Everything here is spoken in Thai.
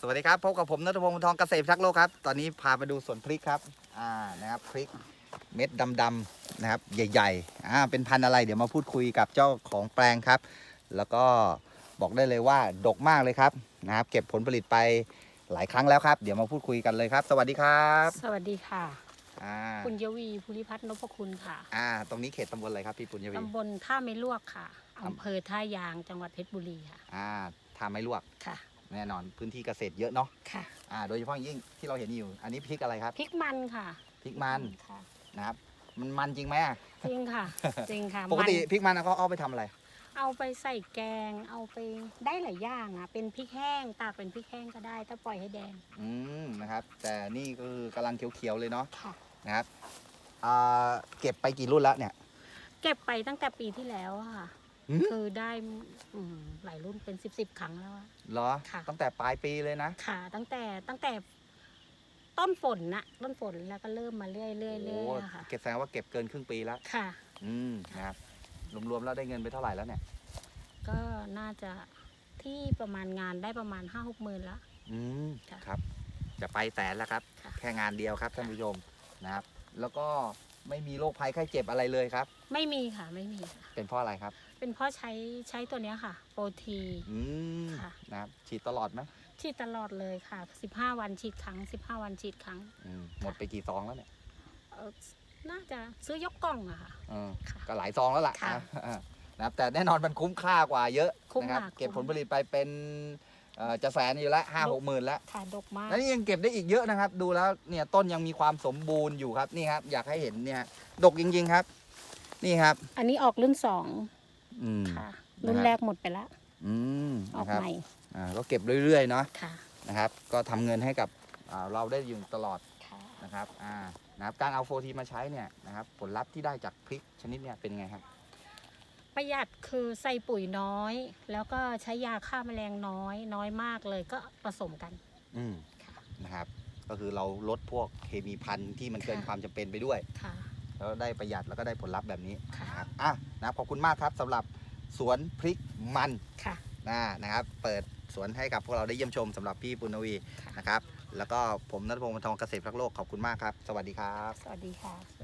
สวัสดีครับพบกับผมนัทพงศ์ทองเกษตรพิทักษ์โลกครับ ตอนนี้พามาดูสวนพริกครับ อ่านะครับพริกเม็ดดำๆนะครับ ใหญ่ๆอ่าเป็นพันธุ์อะไรเดี๋ยวมาพูดคุยกับเจ้าของแปลงครับ แล้วก็บอกได้เลยว่าดกมากเลยครับนะครับ เก็บผลผลิตไปหลายครั้งแล้วครับ เดี๋ยวมาพูดคุยกันเลยครับ สวัสดีครับสวัสดีค่ะ อ่าคุณยวีภูริพัฒน์นพคุณค่ะอ่า ตรงนี้เขตตำบลอะไรครับพี่ปุญญวีตำบลท่าไม่ลวกค่ะอำเภอท่ายางจังหวัดเพชรบุรีค่ะ อ่าทาไม่ลวกค่ะ แน่นอนพื้นที่เกษตรเยอะเนาะค่ะอ่าโดยเฉพาะอย่างยิ่งที่เราเห็นอยู่ อันนี้พริกอะไรครับพริกมันค่ะพริกมันค่ะนะครับ มันมันจริงไหมอะจริงค่ะ จริงค่ะปกติมันพริกมันเขาเอาไปทำอะไร เอาไปใส่แกง เอาไปได้หลายอย่างอะ เป็นพริกแห้งตากเป็นพริกแห้งก็ได้ถ้าปล่อยให้แดงอืมนะครับ แต่นี่ก็คือกำลังเขียวๆเลยเนาะค่ะ นะครับอ่าเก็บไปกี่รุ่นแล้วเนี่ย เก็บไปตั้งแต่ปีที่แล้วอะค่ะหืม คือได้อืมหลายรุ่นเป็นสิบสิบครั้งแล้วอะ เหรอ ค่ะ ตั้งแต่ปลายปีเลยนะ ค่ะ ตั้งแต่ตั้งแต่ ต้นฝนนะต้นฝนแล้วก็เริ่มมาเรื่อยๆเรื่อยโอ้ๆอะค่ะ เก็บแสดงว่าเก็บเกินครึ่งปีแล้ว ค่ะ อืมนะครับ รวมๆแล้วได้เงินไปเท่าไหร่แล้วเนี่ย ก็น่าจะที่ประมาณงานได้ประมาณห้าหกหมื่นละ อืมค่ะครับ จะไปแสนแล้วครับ ค่ะ แค่งานเดียวครับท่านผู้ชมนะครับ แล้วก็ ไม่มีโรคภัยไข้เจ็บอะไรเลยครับ ไม่มีค่ะไม่มีค่ะ เป็นเพราะอะไรครับ เป็นเพราะใช้ใช้ตัวเนี้ยค่ะ โปรที อืมค่ะ นะครับฉีดตลอดไหมฉีดตลอดเลยค่ะ 15 วันฉีดครั้ง 15 วันฉีดครั้งอืมหมดไปกี่ซองแล้วเนี่ยเอ่อน่าจะซื้อยกกล่องอะค่ะ เออค่ะก็หลายซองแล้วล่ะค่ะอ่านะครับแต่แน่นอนมันคุ้มค่ากว่าเยอะคุ้มนะครับค่ะเก็บคุ้ผมลมผลิตไปเป็น เอ่อจะแสนอยู่แล้วห้าหกหมื่นแล้วค่ะดกมาก แล้วนี่ยังเก็บได้อีกเยอะนะครับ ดูแล้วเนี่ยต้นยังมีความสมบูรณ์อยู่ครับนี่ครับ อยากให้เห็นเนี่ยดกจริง ๆครับ นี่ครับ อันนี้ออกรุ่นสองอืม ค่ะนะครับรุ่นแรกหมดไปแล้วอืมออกนะครับใหม่อ่าก็เก็บเรื่อยๆเนาะค่ะนะครับ ก็ทำเงินให้กับอ่าเราได้อยู่ตลอด ค่ะ นะครับ อ่า นะครับ การเอาโฟทีมาใช้เนี่ยนะครับ ผลลัพธ์ที่ได้จากพริกชนิดเนี่ยเป็นไงครับ ประหยัดคือใส่ปุ๋ยน้อย แล้วก็ใช้ยาฆ่าแมลงน้อย น้อยมากเลยก็ผสมกัน อืมค่ะนะครับ ก็คือเราลดพวกเคมีพันธุ์ที่มันเกินค่ะความจำเป็นไปด้วย ค่ะ แล้วได้ประหยัดแล้วก็ได้ผลลัพธ์แบบนี้ค่ะ นะครับอะนะครับขอบคุณมากครับสำหรับสวนพริกมันค่ะ นะนะครับ เปิดสวนให้กับพวกเราได้เยี่ยมชมสำหรับพี่ปุณณวีค่ะนะครับ แล้วก็ผมนัทพงศ์วรรณทองเกษตรพักโลกขอบคุณมากครับ สวัสดีครับ สวัสดีค่ะ